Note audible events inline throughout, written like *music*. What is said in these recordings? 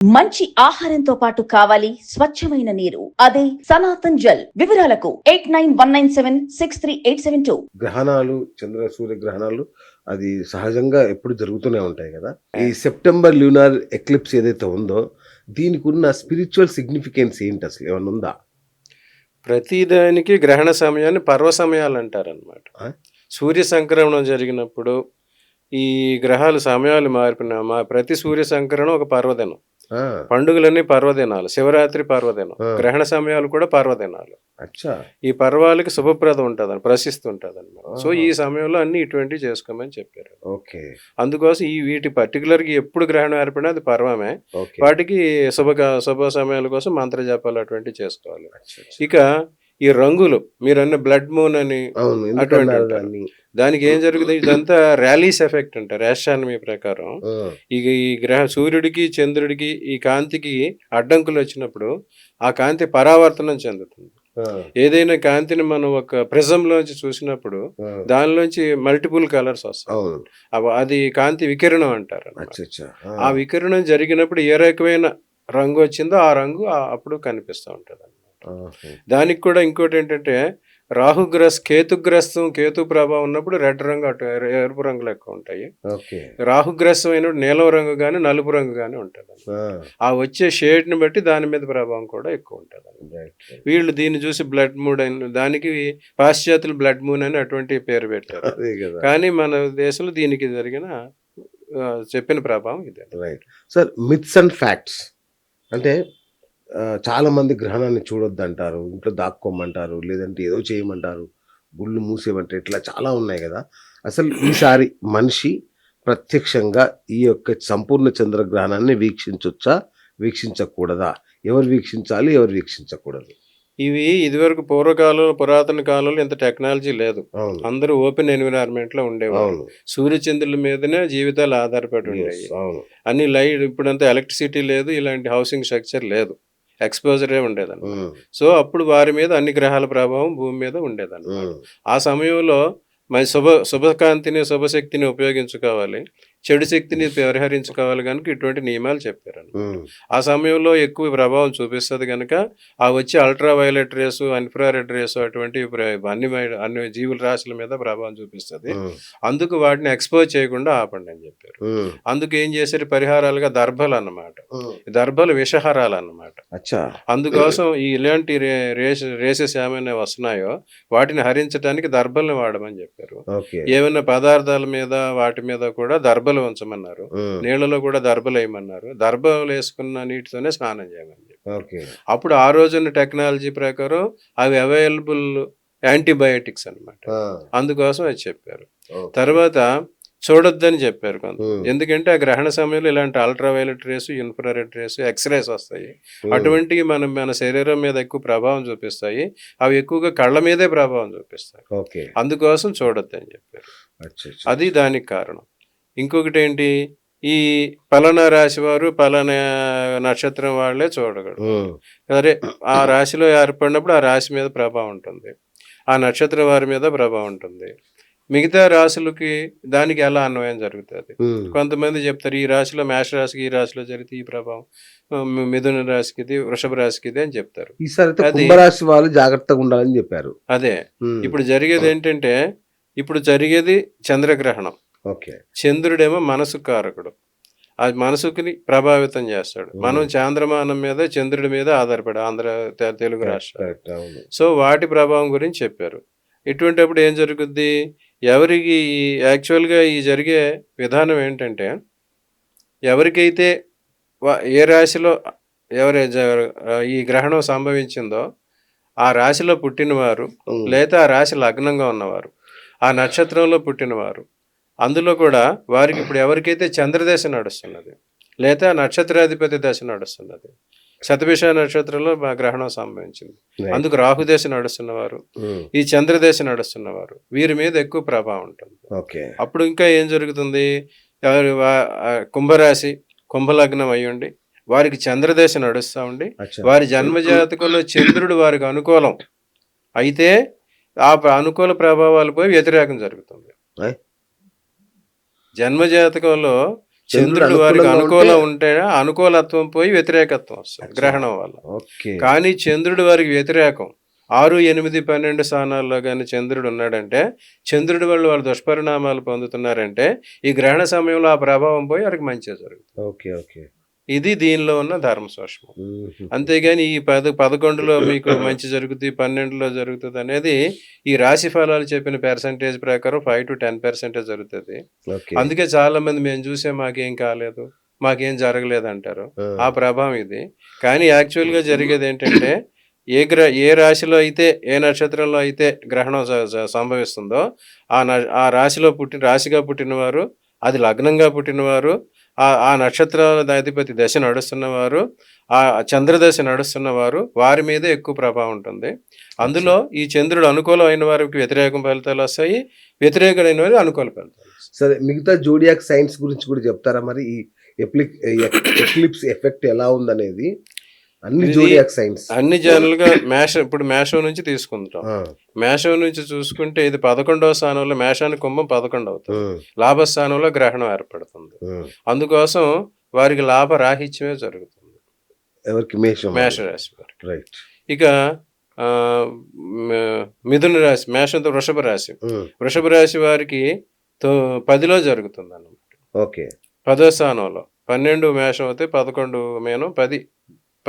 మంచి ఆహారంతో పాటు కావాలి స్వచ్ఛమైన నీరు. అదే సనాతన్ జల్. వివరాలకు eight nine one nine seven six three eight seven two. గ్రహణాలు చంద్ర సూర్య గ్రహణాలు అది సహజంగా ఎప్పుడు జరుగుతూనే ఉంటాయి కదా. ఈ సెప్టెంబర్ ల్యూనార్ ఎక్లిప్స్ ఏదైతే ఉందో దీనికి ఉన్న స్పిరిచువల్ సిగ్నిఫికెన్స్ ఏంటి అసలు? ఏమన్నా ఉందా? ప్రతిదానికి గ్రహణ సమయాన్ని పర్వ సమయాలు అంటారనమాట? సూర్య సంక్రమణం జరిగినప్పుడు ఈ గ్రహాలు సమయాలు మారిన మా ప్రతి సూర్య సంక్రమణం ఒక పర్వదినం. పండుగలన్నీ పర్వదినాలు శివరాత్రి పర్వదినం. గ్రహణ సమయాలు కూడా పర్వదినాలు ఈ పర్వాలకి శుభప్రదం ఉంటుంది ప్రశిస్తు ఉంటుంది అనమాట సో. ఈ సమయంలో అన్ని ఇటువంటివి చేసుకోమని చెప్పారు. ఓకే. అందుకోసం ఈ వీటి పర్టికులర్గా ఎప్పుడు గ్రహణం ఏర్పడినా అది పర్వమే. వాటికి శుభ శుభ సమయాల కోసం మంత్ర జపాలు అటువంటివి చేసుకోవాలి. ఇక ఈ రంగులు మీరు అన్న బ్లడ్ మూన్ అని అటువంటి? దానికి ఏం జరుగుతుంది? ఇదంతా ర్యాలీస్ ఎఫెక్ట్ అంటారు యాస్ట్రానమీ ప్రకారం. ఇక ఈ గ్రహ సూర్యుడికి చంద్రుడికి ఈ కాంతికి అడ్డంకులు వచ్చినప్పుడు ఆ కాంతి పరావర్తనం చెందుతుంది. ఏదైనా కాంతిని మనం ఒక ప్రిజం లోంచి చూసినప్పుడు దానిలోంచి మల్టిపుల్ కలర్స్ వస్తాయి. అది కాంతి వికిరణం అంటారు ఆ, వికిరణం జరిగినప్పుడు ఏ రకమైన రంగు వచ్చిందో ఆ రంగు అప్పుడు కనిపిస్తూ ఉంటుంది. దానికి కూడా ఇంకోటి ఏంటంటే రాహుగ్రస్ కేతుగ్రస్తం కేతు ప్రభావం ఉన్నప్పుడు రెడ్ రంగు అటు ఎరు- ఎరుపు రంగులు ఎక్కువ ఉంటాయి. రాహుగ్రస్తం అయినప్పుడు నీలం రంగు కానీ నలుపు రంగు కానీ ఉంటుంది ఆ, వచ్చే షేడ్ని బట్టి దాని మీద ప్రభావం కూడా ఎక్కువ ఉంటుంది. వీళ్ళు దీన్ని చూసి బ్లడ్ మూడ్ అని దానికి పాశ్చాత్యులు బ్లడ్ మూన్ అని అటువంటి పేరు పెట్టారు. కానీ మన దేశంలో దీనికి జరిగిన చెప్పిన ప్రభావం ఇదే. Right sir myths and facts అంటే ఆ, చాలా మంది గ్రహణాన్ని చూడొద్దు అంటారు ఇంట్లో దాక్కోమంటారు లేదంటే ఏదో చేయమంటారు గుళ్ళు మూసేయమంటారు ఇట్లా చాలా ఉన్నాయి కదా. అసలు ఈసారి మనిషి ప్రత్యక్షంగా ఈ యొక్క సంపూర్ణ చంద్రగ్రహణాన్ని వీక్షించొచ్చా వీక్షించకూడదా? ఎవరు వీక్షించాలి ఎవరు వీక్షించకూడదు? ఇవి ఇదివరకు పూర్వకాలంలో పురాతన కాలంలో ఇంత టెక్నాలజీ లేదు. అవును. అందరూ ఓపెన్ ఎన్విరాన్మెంట్లో ఉండేవారు. అవును. సూర్యచంద్రుల మీదనే జీవితాలు ఆధారపడి ఉండేవి. అవును. అన్ని లైట్ ఇప్పుడంతా ఎలక్ట్రిసిటీ లేదు ఇలాంటి హౌసింగ్ స్ట్రక్చర్ లేదు. ఎక్స్పోజరే ఉండేదన్నమాట. సో అప్పుడు వారి మీద అన్ని గ్రహాల ప్రభావం భూమి మీద ఉండేదన్నమాట. ఉమ్, ఆ సమయంలో మరి శుభ శుభకాంతిని శుభశక్తిని ఉపయోగించుకోవాలి. చెడు శక్తిని పరిహరించుకోవాలి కనుక ఇటువంటి నియమాలు చెప్పారు ఆ సమయంలో ఎక్కువ ప్రభావం చూపిస్తుంది కనుక ఆ వచ్చే ultraviolet rays infrared rays అటువంటి అన్ని అన్ని జీవుల రాశుల మీద ప్రభావం చూపిస్తుంది. అందుకు వాటిని ఎక్స్పోజ్ చేయకుండా ఆపండి అని చెప్పారు. అందుకు ఏం చేశారు? పరిహారాలుగా దర్భలు అన్నమాట. దర్భలు విషహారాలు అన్నమాట. అందుకోసం ఈ ఇలాంటి రేస్ రేసెస్ ఏమైనా వస్తున్నాయో వాటిని హరించడానికి దర్భల్ని వాడమని చెప్పారు. ఏమైనా పదార్థాల మీద వాటి మీద కూడా దర్భలు ఉంచమన్నారు. నీళ్ళలో కూడా దర్భలు వేయమన్నారు. దర్భలు వేసుకున్న నీటితోనే స్నానం చేయమని చెప్పారు. ఓకే. అప్పుడు ఆ రోజున్న టెక్నాలజీ ప్రకారం అవి అవైలబుల్ యాంటీబయాటిక్స్ అన్నమాట. ఆ, అందుకోసం అది చెప్పారు. తర్వాత చూడొద్దని చెప్పారు కొంత. ఎందుకంటే ఆ గ్రహణ సమయంలో ఇలాంటి ultraviolet rays infrared rays X-rays వస్తాయి. అటువంటివి మన మన శరీరం మీద ఎక్కువ ప్రభావం చూపిస్తాయి. అవి ఎక్కువగా కళ్ళ మీదే ప్రభావం చూపిస్తాయి. అందుకోసం చూడొద్దని చెప్పారు. అది దానికి కారణం. ఇంకొకటి ఏంటి ఈ పలానా రాశి వారు పలానా నక్షత్రం వాళ్ళే చూడగలరు. సరే ఆ రాశిలో ఏర్పడినప్పుడు ఆ రాశి మీద ప్రభావం ఉంటుంది. ఆ నక్షత్రం వారి మీద ప్రభావం ఉంటుంది. మిగతా రాశులకి దానికి ఎలా అన్వయం జరుగుతుంది? కొంతమంది చెప్తారు ఈ రాశిలో మేష రాశికి ఈ రాశిలో జరిగితే ఈ ప్రభావం మిథున రాశికి ఇది వృషభ రాశికి ఇది అని చెప్తారు. ఈసారి కుంభరాశి వాళ్ళు జాగ్రత్తగా ఉండాలని చెప్పారు. అదే. ఇప్పుడు జరిగేది ఏంటంటే ఇప్పుడు జరిగేది చంద్రగ్రహణం. ఓకే. చంద్రుడేమో మనసు కారకుడు. ఆ మనసుకుని ప్రభావితం చేస్తాడు. మనం చాంద్రమానం మీద చంద్రుడి మీద ఆధారపడి ఆంధ్ర తెలుగు రాష్ట్రాలు. సో వాటి ప్రభావం గురించి చెప్పారు. ఇటువంటిప్పుడు ఏం జరుగుద్ది? ఎవరికి ఈ యాక్చువల్గా ఈ జరిగే విధానం ఏంటంటే ఎవరికైతే ఏ రాశిలో ఎవరి ఈ గ్రహణం సంభవించిందో ఆ రాశిలో పుట్టినవారు ఉమ్, లేదా ఆ రాశి లగ్నంగా ఉన్నవారు. ఆ నక్షత్రంలో పుట్టినవారు. అందులో కూడా వారికి ఇప్పుడు ఎవరికైతే చంద్రదశ నడుస్తున్నది లేదా నక్షత్రాధిపతి దశ నడుస్తున్నది శతభిష నక్షత్రంలో మా గ్రహణం సంభవించింది. అందుకు రాహుదశ నడుస్తున్నవారు ఉమ్, ఈ చంద్రదశ నడుస్తున్నవారు వీరి మీద ఎక్కువ ప్రభావం ఉంటుంది. ఓకే అప్పుడు ఇంకా ఏం జరుగుతుంది? ఎవరి కుంభరాశి కుంభలగ్నం అయ్యుండి వారికి చంద్రదశ నడుస్తూ ఉండి వారి జన్మజాతకంలో చంద్రుడు వారికి అనుకూలం. అయితే ఆ అనుకూల ప్రభావాలు పోయి వ్యతిరేకం జరుగుతుంది. జన్మజాతకంలో చంద్రుడు వారికి అనుకూలం ఉంటే- అనుకూలత్వం పోయి వ్యతిరేకత్వం వస్తుంది. గ్రహణం వల్ల. కానీ చంద్రుడు వారికి వ్యతిరేకం. ఆరు ఎనిమిది పన్నెండు స్థానాల్లో కానీ చంద్రుడు ఉన్నాడంటే చంద్రుడి వల్ల వాళ్ళు దుష్పరిణామాలు పొందుతున్నారంటే ఈ గ్రహణ సమయంలో ఆ ప్రభావం పోయి వారికి మంచిగా జరుగుతుంది. Okay okay. ఇది దీనిలో ఉన్న ధర్మ సూక్ష్మం. అంతేగాని ఈ పద పదకొండులో మీకు మంచి జరుగుతుంది పన్నెండులో జరుగుతుంది అనేది ఈ రాశి ఫలాలు చెప్పిన పర్సంటేజ్ ప్రకారం ఫైవ్ టు టెన్ పర్సెంటేజ్ జరుగుతుంది. అందుకే చాలా మంది మేము చూసే మాకేం కాలేదు మాకేం జరగలేదు అంటారు ఆ ప్రభావం ఇది. కానీ యాక్చువల్గా జరిగేది ఏంటంటే ఏ గ్ర ఏ రాశిలో అయితే ఏ నక్షత్రంలో అయితే గ్రహణం సంభవిస్తుందో ఆ ఆ రాశిలో పుట్టిన రాశిగా పుట్టినవారు అది లగ్నంగా పుట్టినవారు ఆ ఆ నక్షత్రాల అధిపతి దశ నడుస్తున్నవారు ఆ చంద్రదశ నడుస్తున్నవారు వారి మీదే ఎక్కువ ప్రభావం ఉంటుంది. అందులో ఈ చంద్రుడు అనుకూలమైన వారికి వ్యతిరేక ఫలితాలు వస్తాయి. వ్యతిరేకమైన వారికి అనుకూల ఫలితాలు. సరే మిగతా జోడియాక్ సైన్స్ గురించి కూడా చెప్తారా మరి? ఈ ఎప్లిక్ ఎక్లిప్స్ ఎఫెక్ట్ ఎలా ఉందనేది? అన్ని జోడియాక్ సైన్స్ అన్ని జనరల్గా మేష ఇప్పుడు మేషం నుంచి తీసుకుంటాం మేషం నుంచి చూసుకుంటే ఇది పదకొండవ స్థానంలో మేషానికి కుంభం పదకొండు అవుతుంది లాభస్థానంలో గ్రహణం ఏర్పడుతుంది. అందుకోసం వారికి లాభ రాహిత్యమే జరుగుతుంది. ఎవరికి? మేషం మేషరాశి వారికి. రైట్ ఇక మిథున రాశి మేషంతో వృషభ రాశి. వృషభ రాశి వారికి తో పదిలో జరుగుతుంది అన్నమాట ఓకే. పదో స్థానంలో. పన్నెండు మేషం అవుతే పదకొండు మేనం పది.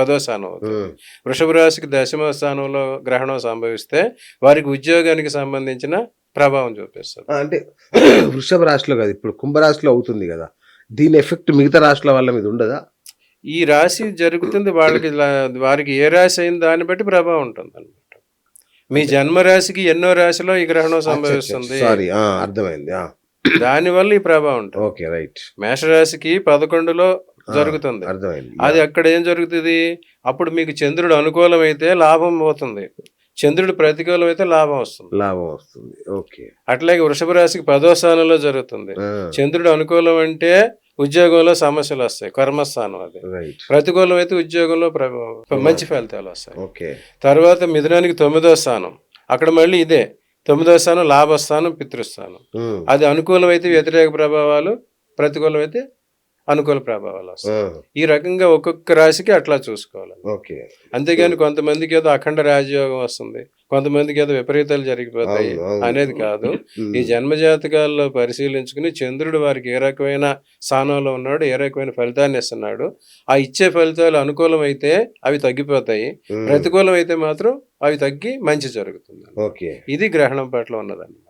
పదో స్థానం అవుతుంది వృషభ రాశికి దశమ స్థానంలో గ్రహణం సంభవిస్తే వారికి ఉద్యోగానికి సంబంధించిన ప్రభావం చూపిస్తుంది. అంటే *clears throat* వృషభ రాశిలో కాదు ఇప్పుడు కుంభరాశిలో అవుతుంది కదా దీని ఎఫెక్ట్ మిగతా రాశుల వాళ్ళ మీద ఉండదా? ఈ రాశి జరుగుతుంది వాళ్ళకి వారికి ఏ రాశి అయిన దాన్ని బట్టి ప్రభావం ఉంటుంది అనమాట మీ జన్మ రాశికి ఎన్నో రాశిలో ఈ గ్రహణం సంభవిస్తుంది. సారీ అర్థమైంది దానివల్ల ఈ ప్రభావం ఉంటుంది. ఓకే రైట్ మేషరాశికి పదకొండులో జరుగుతుంది. అర్థమైంది. అది అక్కడ ఏం జరుగుతుంది? అప్పుడు మీకు చంద్రుడు అనుకూలమైతే లాభం పోతుంది. చంద్రుడు ప్రతికూలం అయితే లాభం వస్తుంది. లాభం వస్తుంది. ఓకే. అట్లాగే వృషభ రాశికి పదో స్థానంలో జరుగుతుంది. చంద్రుడు అనుకూలం అంటే ఉద్యోగంలో సమస్యలు వస్తాయి. కర్మస్థానం అది. ప్రతికూలం అయితే ఉద్యోగంలో ప్రభావం మంచి ఫలితాలు వస్తాయి. ఓకే. తర్వాత మిథునానికి తొమ్మిదో స్థానం. అక్కడ మళ్ళీ ఇదే. తొమ్మిదో స్థానం లాభస్థానం పితృస్థానం. అది అనుకూలమైతే వ్యతిరేక ప్రభావాలు ప్రతికూలమైతే అనుకూల ప్రభావాలు వస్తాయి. ఈ రకంగా ఒక్కొక్క రాశికి అట్లా చూసుకోవాలి. ఓకే. అంతేగాని కొంతమందికి ఏదో అఖండ రాజయోగం వస్తుంది కొంతమందికి ఏదో విపరీతాలు జరిగిపోతాయి. అనేది కాదు. ఈ జన్మ జాతకాల్లో పరిశీలించుకుని చంద్రుడు వారికి ఏ రకమైన స్థానంలో ఉన్నాడు ఏ రకమైన ఫలితాన్ని ఇస్తున్నాడు ఆ ఇచ్చే ఫలితాలు అనుకూలమైతే అవి తగ్గిపోతాయి. ప్రతికూలం అయితే మాత్రం అవి తగ్గి మంచి జరుగుతుంది ఓకే. ఇది గ్రహణం పట్ల ఉన్నదన్నమాట.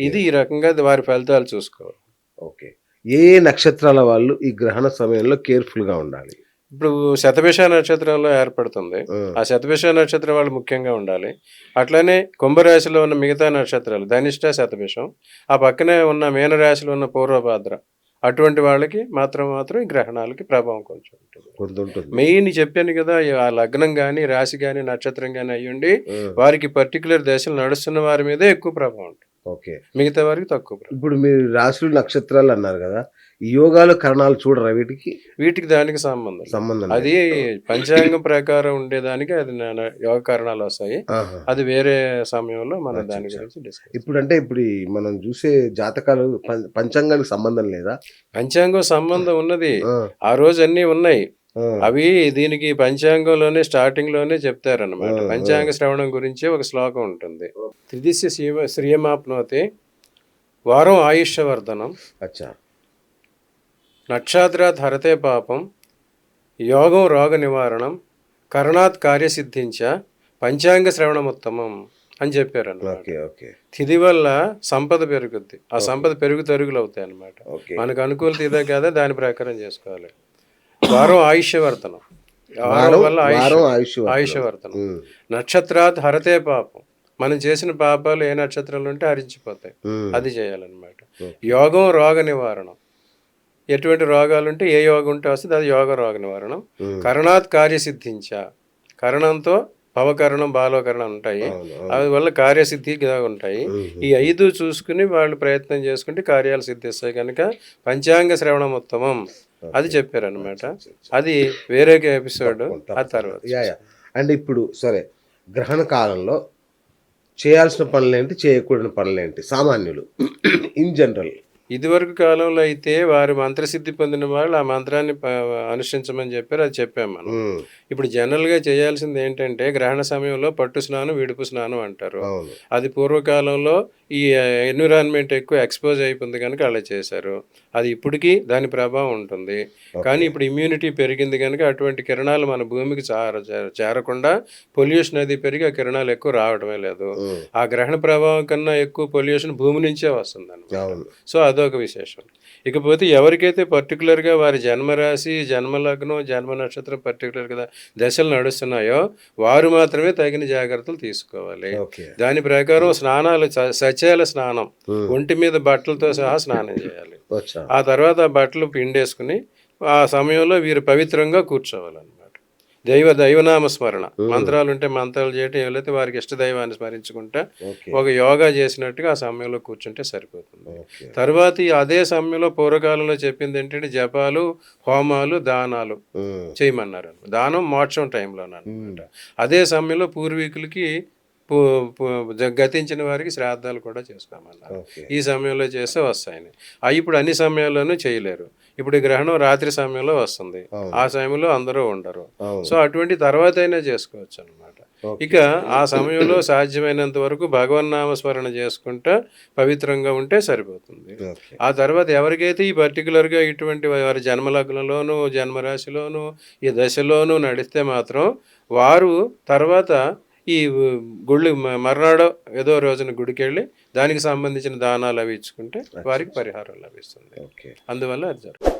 ఇది ఈ రకంగా వారి ఫలితాలు చూసుకోవాలి. ఓకే. ఏ నక్షత్రాల వాళ్ళు ఈ గ్రహణ సమయంలో కేర్ఫుల్గా ఉండాలి? ఇప్పుడు శతభిష నక్షత్రంలో ఏర్పడుతుంది. ఆ. శతభిష నక్షత్రం వాళ్ళు ముఖ్యంగా ఉండాలి. అట్లనే కుంభరాశిలో ఉన్న మిగతా నక్షత్రాలు ధనిష్ట శతభిషం ఆ పక్కనే ఉన్న మీనరాశిలో ఉన్న పూర్వభాద్ర అటువంటి వాళ్ళకి మాత్రం మాత్రం ఈ గ్రహణాలకి ప్రభావం కొంచెం ఉంటుంది. మెయిన్ చెప్పాను కదా ఆ లగ్నం కానీ రాశి కానీ నక్షత్రం కానీ అయ్యుండి వారికి పర్టికులర్ దశలు నడుస్తున్న వారి మీదే ఎక్కువ ప్రభావం ఉంటుంది. ఓకే. మిగతా వారికి తక్కువ ఇప్పుడు మీరు రాశులు నక్షత్రాలు అన్నారు కదా ఈ యోగాలు కరణాలు చూడరా వీటికి? వీటికి దానికి సంబంధం. సంబంధం అది పంచాంగం ప్రకారం ఉండేదానికి అది యోగ కారణాలు వస్తాయి. అది వేరే సమయంలో మనం దాని. గురించి డిస్కస్ ఇప్పుడు అంటే ఇప్పుడు మనం చూసే జాతకాలు పంచాంగానికి సంబంధం లేదా? పంచాంగం సంబంధం ఉన్నది. ఆ, రోజు అన్ని ఉన్నాయి. అవి దీనికి పంచాంగంలోనే స్టార్టింగ్లోనే ఆ. పంచాంగ శ్రవణం గురించి ఒక శ్లోకం ఉంటుంది. త్రిదిశ్య శ్రీమ శ్రియమాప్నోతి వారం ఆయుష్యవర్ధనం. అచ్చా. నక్షత్రాత్ హరతే పాపం యోగం రోగ నివారణం కరణాత్ కార్యసిద్ధించ పంచాంగ శ్రవణముత్తమం అని చెప్పారు ఓకే ఓకే. తిది వల్ల సంపద పెరుగుద్ది. ఆ సంపద పెరుగు తరుగులు అవుతాయి అన్నమాట ఓకే. మనకు అనుకూలత ఇదే కదా దాని ప్రకారం చేసుకోవాలి. వారం ఆయుష్యవర్ధనం. వారం వల్ల ఆయుష్ నక్షత్రాత్ హరతే పాపం. మనం చేసిన పాపాలు ఏ నక్షత్రాలు ఉంటే హరించిపోతాయి. అది చేయాలన్నమాట. యోగం రోగ నివారణం. ఎటువంటి రోగాలు ఉంటే ఏ యోగం ఉంటే వస్తుంది అది యోగ రోగ నివారణం. కరణాత్ కార్యసిద్ధించ. కరణంతో భవకరణం బాలోకరణం ఉంటాయి. అవి వల్ల కార్యసిద్ధి ఉంటాయి. ఈ ఐదు చూసుకుని వాళ్ళు ప్రయత్నం చేసుకుంటే కార్యాలు సిద్ధిస్తాయి కనుక పంచాంగ శ్రవణం ఉత్తమం. అది చెప్పారు అనమాట అది వేరే ఎపిసోడ్ ఆ తర్వాత. అండ్ ఇప్పుడు సరే గ్రహణ కాలంలో చేయాల్సిన పనులేంటి చేయకూడని పనులేంటి? సామాన్యులు *clears throat* ఇన్ జనరల్ ఇదివరకు కాలంలో అయితే వారు మంత్రసిద్ధి పొందిన వాళ్ళు ఆ మంత్రాన్ని అనుష్ఠించమని చెప్పారు అది చెప్పాం మనం. ఉమ్, ఇప్పుడు జనరల్గా చేయాల్సింది ఏంటంటే గ్రహణ సమయంలో పట్టు స్నానం విడుపు స్నానం అంటారు. అది పూర్వకాలంలో ఈ ఎన్విరాన్మెంట్ ఎక్కువ ఎక్స్పోజ్ అయిపోయింది కనుక అలా చేశారు. అది ఇప్పటికీ దాని ప్రభావం ఉంటుంది. కానీ ఇప్పుడు ఇమ్యూనిటీ పెరిగింది కనుక అటువంటి కిరణాలు మన భూమికి చార చేర- చేరకుండా పొల్యూషన్ అది పెరిగి ఆ కిరణాలు ఎక్కువ రావడమే లేదు. ఆ గ్రహణ ప్రభావం కన్నా ఎక్కువ పొల్యూషన్ భూమి నుంచే వస్తుంది అవును. సో అదొక విశేషం. ఇకపోతే ఎవరికైతే పర్టికులర్గా వారి జన్మరాశి జన్మలగ్నం జన్మ నక్షత్రం పర్టికులర్గా దశలు నడుస్తున్నాయో వారు మాత్రమే తగిన జాగ్రత్తలు తీసుకోవాలి. దాని ప్రకారం స్నానాలు సచేల స్నానం. ఒంటి మీద బట్టలతో సహా స్నానం చేయాలి. ఆ తర్వాత బట్టలు పిండేసుకుని ఆ సమయంలో వీరు పవిత్రంగా కూర్చోవాలన్నమాట. దైవ దైవనామ స్మరణ. మంత్రాలు ఉంటే మంత్రాలు చేయటం ఏవైతే వారికి ఇష్ట దైవాన్ని స్మరించుకుంటా ఒక యోగా చేసినట్టుగా ఆ సమయంలో కూర్చుంటే సరిపోతుంది. తర్వాత ఈ అదే సమయంలో పూర్వకాలంలో చెప్పింది ఏంటంటే జపాలు హోమాలు దానాలు చేయమన్నారు దానం మోక్షం టైంలో అనమాట అదే సమయంలో పూర్వీకులకి గతించిన వారికి శ్రాద్ధాలు కూడా చేసుకోమన్నారు ఓకే. ఈ సమయంలో చేస్తే వస్తాయని అవి ఇప్పుడు అన్ని సమయాల్లోనూ చేయలేరు. ఇప్పుడు ఈ గ్రహణం రాత్రి సమయంలో వస్తుంది. ఆ సమయంలో అందరూ ఉండరు. సో అటువంటి తర్వాత అయినా చేసుకోవచ్చు అనమాట. ఇక ఆ సమయంలో సాధ్యమైనంత వరకు భగవన్నామస్మరణ చేసుకుంటా పవిత్రంగా ఉంటే సరిపోతుంది. ఆ తర్వాత ఎవరికైతే ఈ పర్టికులర్గా ఇటువంటి వారి జన్మలగ్నంలోనూ జన్మరాశిలోనూ ఈ దశలోనూ నడిస్తే మాత్రం వారు తర్వాత ఈ గుళ్ళు మర్నాడో ఏదో రోజున గుడికి వెళ్ళి దానికి సంబంధించిన దానాలు అవి ఇచ్చుకుంటే వారికి పరిహారం లభిస్తుంది. ఓకే. అందువల్ల అది జరుగుతుంది